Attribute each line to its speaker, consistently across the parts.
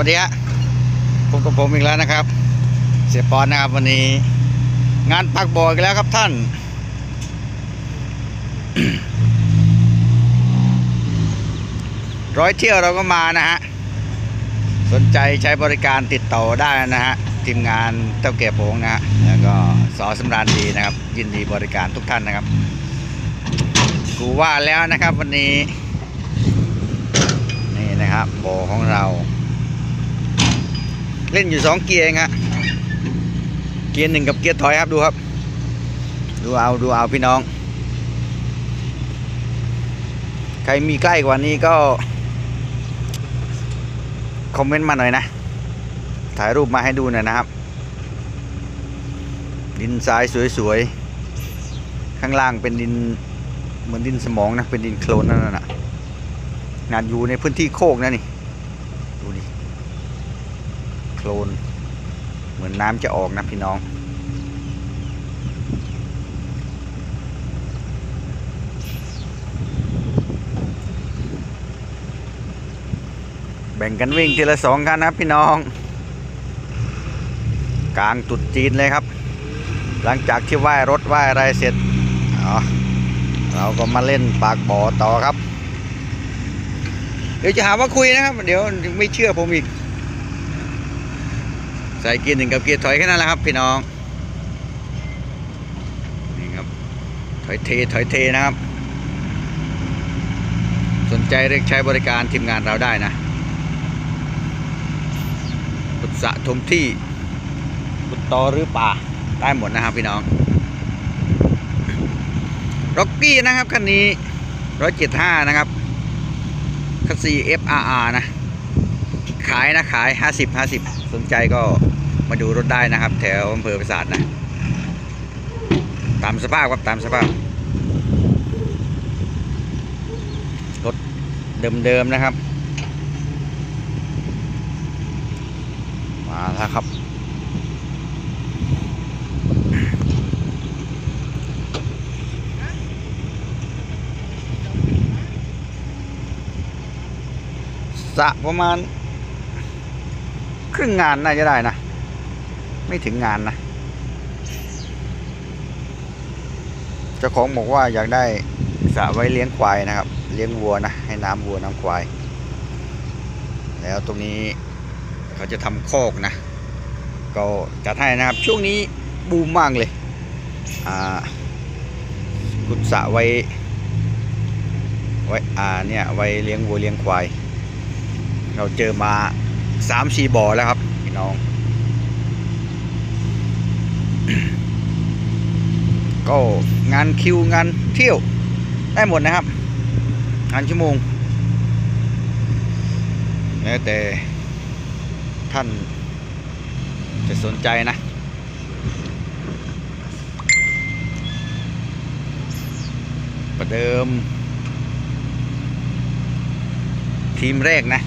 Speaker 1: วัสดีฮะพบกับผมอีกแล้วนะครับ เสียปอนนะครับวันนี้ งานปักบ่ออีกแล้วครับท่าน ร้อยเที่ยวเราก็มานะฮะ สนใจใช้บริการติดต่อได้นะฮะ ทีมงานเต้าเก็บโผงนะฮะ แล้วก็สอสำราญดีนะครับ ยินดีบริการทุกท่านนะครับ กูว่าแล้วนะครับวันนี้ นี่นะครับโบของเรา เล่นอยู่สองเกียร์เองฮะเกียร์หนึ่งกับเกียร์ถอยครับดูครับ ดูเอาดูเอาพี่น้อง ใครมีใกล้กว่านี้ก็ คอมเมนต์มาหน่อยนะ ถ่ายรูปมาให้ดูหน่อยนะครับ ดินทรายสวยๆ ข้างล่างเป็นดินเหมือนดินสมองนะ เป็นดินโคลนนั่นน่ะงานอยู่ในพื้นที่โคกนะนี่ ดูดิ โคลน เหมือนน้ำจะออกนะพี่น้อง แบ่งกันวิ่งทีละสองคันนะครับพี่น้อง กลางตรุดจีนเลยครับ หลังจากที่ไหว้รถไหว้อะไรเสร็จเราก็มาเล่นปากบ่อต่อครับ เดี๋ยวจะหาว่าคุยนะครับ เดี๋ยวไม่เชื่อผมอีก ใส่เกียร์หนึ่งกับเกียร์ถอยแค่นั้นแหละครับ พี่น้องนี่ครับถอยเทถอยเทนะครับ สนใจเรียกใช้บริการทีมงานเราได้นะปุตสะทมที่ปุตตอหรือป่าได้หมดนะครับพี่น้องร็อกกี้นะครับคันนี้ร้อยเจ็ดห้านะครับคัสซี FRR นะ ขายนะขาย 50 50 สนใจก็ มาดูรถได้นะครับ แถวอำเภอประสาทนะ ตามสภาพครับตามสภาพ รถเดิมๆนะครับ มาแล้วครับสะประมาณครึ่งงานน่าจะได้นะ ไม่ถึงงานนะเจ้าของบอกว่าอยากได้สระไว้เลี้ยงควายนะครับ เลี้ยงวัวนะให้น้ำวัวน้ำควาย แล้วตรงนี้เขาจะทำคอกนะ ก็จัดให้นะครับ ช่วงนี้บูมมากเลยอ่ากุศะไว้ไว้อ่าเนี่ยไว้เลี้ยงวัวเลี้ยงควาย เราเจอมาสามสี่บ่อแล้วครับพี่น้อง ก็งานคิวงานเที่ยวได้หมดนะครับ งานชั่วโมงแล้วแต่ท่านจะสนใจนะ ประเดิม ทีมแรกนะ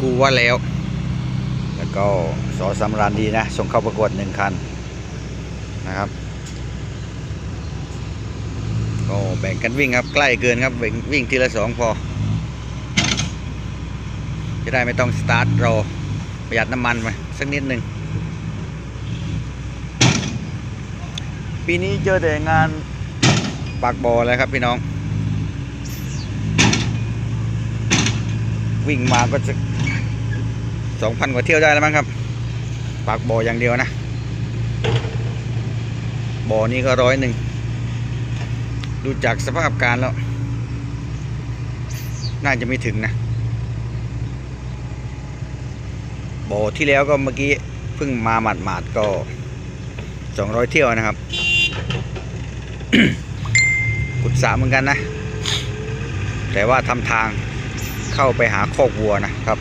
Speaker 1: กูว่าแล้ว แล้วก็สอสำรานดีนะ ส่งเข้าประกวดหนึ่งคัน นะครับ ก็แบ่งกันวิ่งครับใกล้เกินครับวิ่งวิ่งทีละสองพอ จะได้ไม่ต้องสตาร์ทรอประหยัดน้ำมันไปสักนิดหนึ่งปีนี้เจอแต่งานปากบ่อเลยครับพี่น้อง วิ่งมาก็จะสองพันกว่าเที่ยวได้แล้วมั้งครับ ปากบ่ออย่างเดียวนะ บ่อนี้ก็ร้อยหนึ่ง ดูจากสภาพการแล้ว น่าจะไม่ถึงนะ บ่อที่แล้วก็เมื่อกี้เพิ่งมาหมาดๆก็สองร้อยเที่ยวนะครับกุดสาเหมือนกันนะ แต่ว่าทำทางเข้าไปหาคอกวัวนะครับ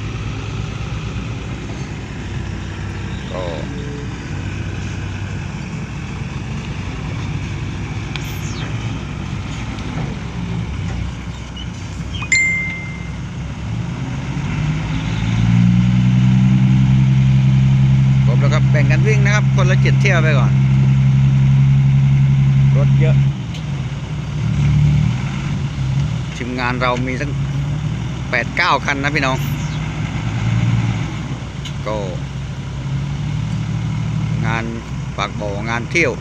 Speaker 1: ก็คร แบ่งกันวิ่งนะครับ คนละเจ็ดเที่ยวไปก่อน รถเยอะทีมงานเรามีตั้งแปดเก้าคันนะพี่น้อง ก็ งานปากบ่องานเที่ยว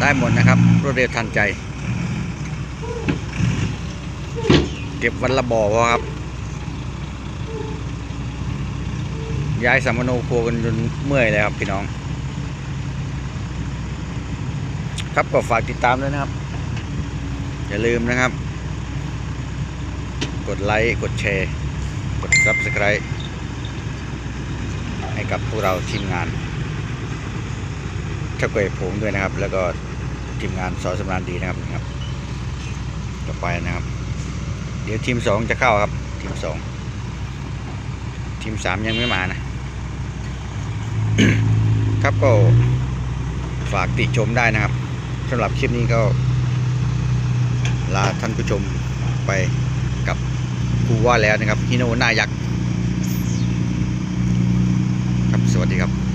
Speaker 1: ได้หมดนะครับ รวดเร็วทันใจ เก็บวันละบ่อพอครับ ย้ายสามโนครัวกันจนเมื่อยเลยครับพี่น้อง ครับก็ฝากติดตามด้วยนะครับ อย่าลืมนะครับ กดไลค์กดแชร์ กด Subscribe ให้กับพวกเราทีมงานเจ้าเกยผงด้วยนะครับ แล้วก็ทีมงานสอนสำรานดีนะครับนะครับต่อไปนะครับ เดี๋ยวทีมสองจะเข้าครับ ทีมสองทีมสามยังไม่มานะ ครับก็ฝากติชมได้นะครับสำหรับคลิปนี้ก็ ลาท่านผู้ชมไปกับกูว่าแล้วนะครับฮิโนหน้ายักษ์ครับสวัสดีครับ